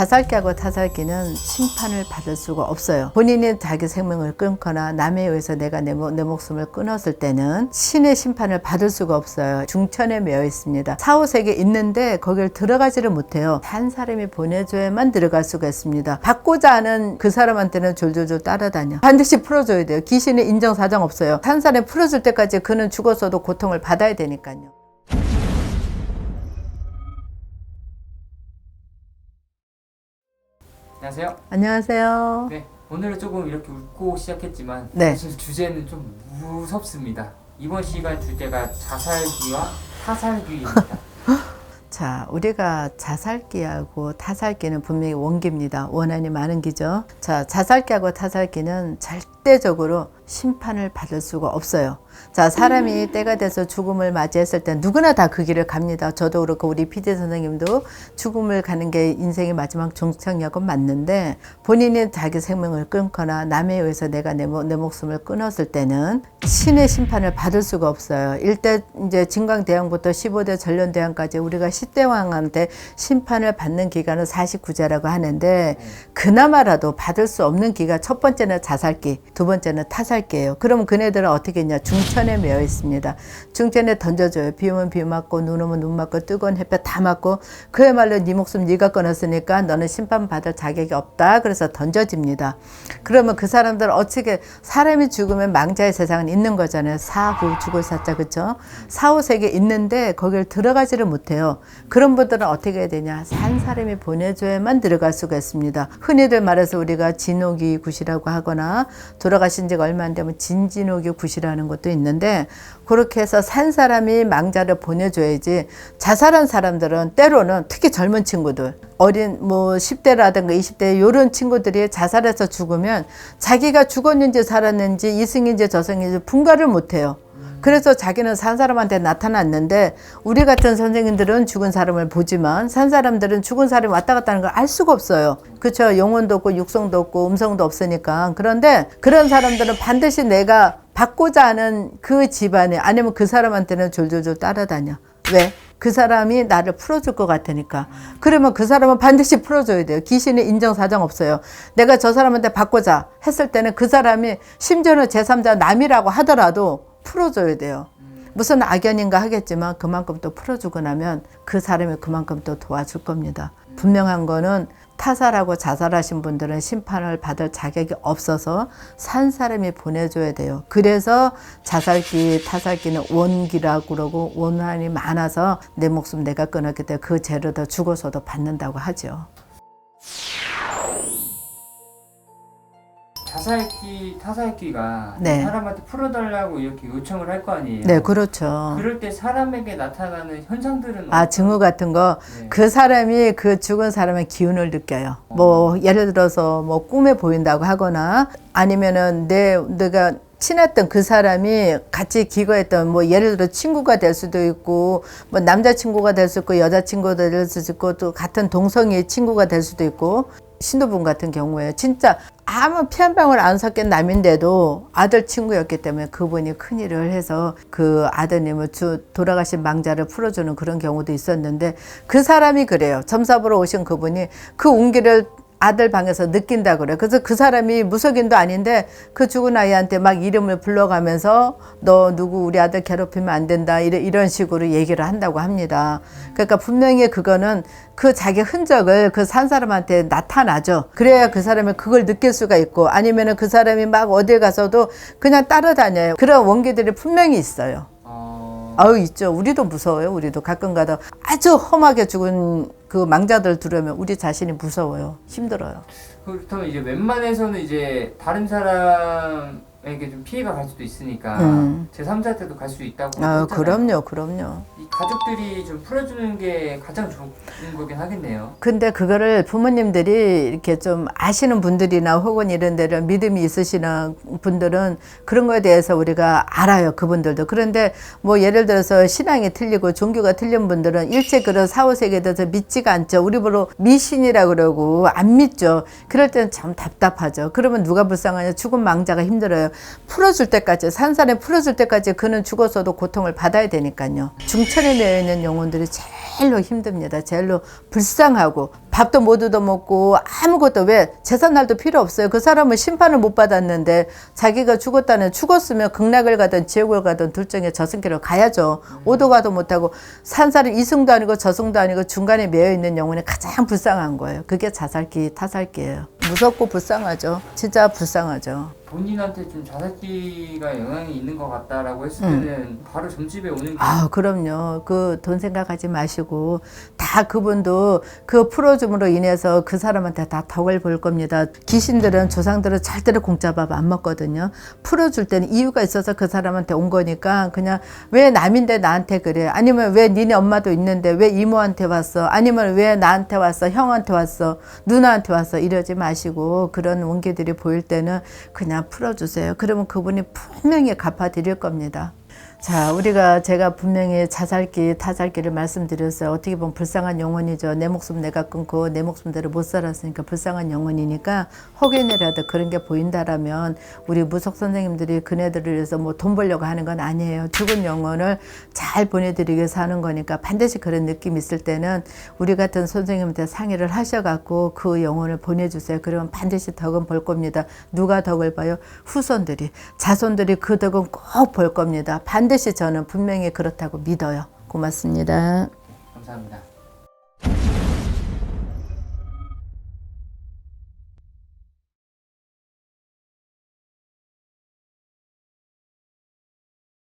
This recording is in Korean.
자살기하고 타살기는 심판을 받을 수가 없어요. 본인이 자기 생명을 끊거나 남에 의해서 내가 내, 모- 내 목숨을 끊었을 때는 신의 심판을 받을 수가 없어요. 중천에 매여 있습니다. 사후세계 있는데 거길 들어가지를 못해요. 한 사람이 보내줘야만 들어갈 수가 있습니다. 받고자 하는 그 사람한테는 졸졸졸 따라다녀. 반드시 풀어줘야 돼요. 귀신의 인정 사정 없어요. 한 사람이 풀어줄 때까지 그는 죽었어도 고통을 받아야 되니까요. 안녕하세요. 안녕하세요. 네, 오늘은 조금 이렇게 웃고 시작했지만 네. 사실 주제는 좀 무섭습니다. 이번 시간 주제가 자살기와 타살기입니다. 자, 우리가 자살기하고 타살기는 분명히 원기입니다. 원한이 많은 기죠. 자, 자살기하고 타살기는 절대적으로 심판을 받을 수가 없어요. 자, 사람이 때가 돼서 죽음을 맞이했을 때 누구나 다 그 길을 갑니다. 저도 그렇고 우리 PD 선생님도 죽음을 가는 게 인생의 마지막 종착역은 맞는데 본인이 자기 생명을 끊거나 남에 의해서 내가 내, 모- 내 목숨을 끊었을 때는 신의 심판을 받을 수가 없어요. 일대 이제 진광대왕부터 15대 전련대왕까지 우리가 10대 왕한테 심판을 받는 기간은 49제라고 하는데 그나마라도 받을 수 없는 기가 첫 번째는 자살기, 두 번째는 타살기 예요. 그러면 그네들은 어떻게 했냐? 중천에 매여 있습니다. 중천에 던져줘요. 비 오면 비 맞고 눈 오면 눈 맞고 뜨거운 햇볕 다 맞고 그야말로 네 목숨 네가 끊었으니까 너는 심판 받을 자격이 없다. 그래서 던져집니다. 그러면 그 사람들 어떻게 사람이 죽으면 망자의 세상은 있는 거잖아요. 사후 죽을 사자 그쵸? 사후 세계 있는데 거길 들어가지를 못해요. 그런 분들은 어떻게 해야 되냐? 산 사람이 보내줘야만 들어갈 수가 있습니다. 흔히들 말해서 우리가 진옥이 굿이라고 하거나 돌아가신 지가 얼마 안 되면 진진옥이 굿이라는 것도 있는데 그렇게 해서 산 사람이 망자를 보내줘야지 자살한 사람들은 때로는 특히 젊은 친구들 어린 뭐 10대라든가 20대 이런 친구들이 자살해서 죽으면 자기가 죽었는지 살았는지 이승인지 저승인지 분가를 못해요. 그래서 자기는 산 사람한테 나타났는데 우리 같은 선생님들은 죽은 사람을 보지만 산 사람들은 죽은 사람이 왔다 갔다 하는 걸 알 수가 없어요. 그렇죠. 영혼도 없고 육성도 없고 음성도 없으니까. 그런데 그런 사람들은 반드시 내가 받고자 하는 그 집안에 아니면 그 사람한테는 졸졸졸 따라다녀. 왜? 그 사람이 나를 풀어줄 것 같으니까. 그러면 그 사람은 반드시 풀어줘야 돼요. 귀신의 인정 사정 없어요. 내가 저 사람한테 받고자 했을 때는 그 사람이 심지어는 제3자 남이라고 하더라도 풀어줘야 돼요. 무슨 악연인가 하겠지만 그만큼 또 풀어주고 나면 그 사람이 그만큼 또 도와줄 겁니다. 분명한 거는 타살하고 자살하신 분들은 심판을 받을 자격이 없어서 산 사람이 보내줘야 돼요. 그래서 자살기, 타살기는 원기라고 그러고 원한이 많아서 내 목숨 내가 끊었기 때문에 그 죄를 더 죽어서도 받는다고 하죠. 자살기, 타살기가 네. 사람한테 풀어달라고 이렇게 요청을 할 거 아니에요. 네, 그렇죠. 그럴 때 사람에게 나타나는 현상들은 아, 증후 같은 거, 네. 그 사람이 그 죽은 사람의 기운을 느껴요. 뭐, 예를 들어서 뭐 꿈에 보인다고 하거나 아니면은 내, 내가 친했던 그 사람이 같이 기거했던 뭐 예를 들어 친구가 될 수도 있고 뭐 남자친구가 될 수 있고 여자친구가 될 수도 있고 또 같은 동성이의 친구가 될 수도 있고 신도분 같은 경우에 진짜 아무 피 한 방울 안 섞인 남인데도 아들 친구였기 때문에 그분이 큰일을 해서 그 아드님을 주, 돌아가신 망자를 풀어주는 그런 경우도 있었는데 그 사람이 그래요. 점사보러 오신 그분이 그 운기를 아들 방에서 느낀다 그래. 그래서 그 사람이 무속인도 아닌데 그 죽은 아이한테 막 이름을 불러가면서 너 누구 우리 아들 괴롭히면 안 된다 이런 식으로 얘기를 한다고 합니다. 그러니까 분명히 그거는 그 자기 흔적을 그 산 사람한테 나타나죠. 그래야 그 사람이 그걸 느낄 수가 있고 아니면은 그 사람이 막 어딜 가서도 그냥 따라다녀요. 그런 원기들이 분명히 있어요. 어... 아유 있죠. 우리도 무서워요. 우리도 가끔 가다 아주 험하게 죽은 그 망자들 들으면 우리 자신이 무서워요. 힘들어요. 그렇다면 이제 웬만해서는 이제 다른 사람 에게 좀 피해가 갈 수도 있으니까 음. 제 3자한테도 갈 수 있다고 아 했잖아요. 그럼요, 그럼요. 이 가족들이 좀 풀어주는 게 가장 좋은 거긴 하겠네요. 근데 그거를 부모님들이 이렇게 좀 아시는 분들이나 혹은 이런 데를 믿음이 있으시는 분들은 그런 거에 대해서 우리가 알아요. 그분들도. 그런데 뭐 예를 들어서 신앙이 틀리고 종교가 틀린 분들은 일체 그런 사후세계에 대해서 믿지가 않죠. 우리 보러 미신이라 그러고 안 믿죠. 그럴 때는 참 답답하죠. 그러면 누가 불쌍하냐. 죽은 망자가 힘들어요. 풀어줄 때까지 산산에 풀어줄 때까지 그는 죽어서도 고통을 받아야 되니까요. 중천에 매여 있는 영혼들이 제일로 힘듭니다. 제일로 불쌍하고 밥도 못 얻어먹고 아무것도 왜 제삿날도 필요 없어요. 그 사람은 심판을 못 받았는데 자기가 죽었다는 죽었으면 극락을 가든 지옥을 가든 둘 중에 저승길을 가야죠. 오도 가도 못하고 산사는 이승도 아니고 저승도 아니고 중간에 매여 있는 영혼이 가장 불쌍한 거예요. 그게 자살기 타살기예요. 무섭고 불쌍하죠. 진짜 불쌍하죠. 본인한테 좀 자살기가 영향이 있는 것 같다라고 했을 때는 바로 점집에 오는 게 아, 그럼요. 그 돈 생각하지 마시고 다 그분도 그 풀어줌으로 인해서 그 사람한테 다 덕을 볼 겁니다. 귀신들은 조상들은 절대로 공짜 밥 안 먹거든요. 풀어줄 때는 이유가 있어서 그 사람한테 온 거니까 그냥 왜 남인데 나한테 그래? 아니면 왜 니네 엄마도 있는데 왜 이모한테 왔어? 아니면 왜 나한테 왔어? 형한테 왔어? 누나한테 왔어? 이러지 마시고 그런 원기들이 보일 때는 그냥 풀어주세요. 그러면 그분이 분명히 갚아드릴 겁니다. 자, 우리가 제가 분명히 자살기, 타살기를 말씀드렸어요. 어떻게 보면 불쌍한 영혼이죠. 내 목숨 내가 끊고 내 목숨대로 못 살았으니까 불쌍한 영혼이니까 혹연이라도 그런 게 보인다라면 우리 무속 선생님들이 그네들을 위해서 뭐 돈 벌려고 하는 건 아니에요. 죽은 영혼을 잘 보내드리기 위해서 하는 거니까 반드시 그런 느낌 있을 때는 우리 같은 선생님한테 상의를 하셔갖고 그 영혼을 보내주세요. 그러면 반드시 덕은 볼 겁니다. 누가 덕을 봐요? 후손들이. 자손들이 그 덕은 꼭볼 겁니다. 반드시 저는 분명히 그렇다고 믿어요. 고맙습니다. 감사합니다.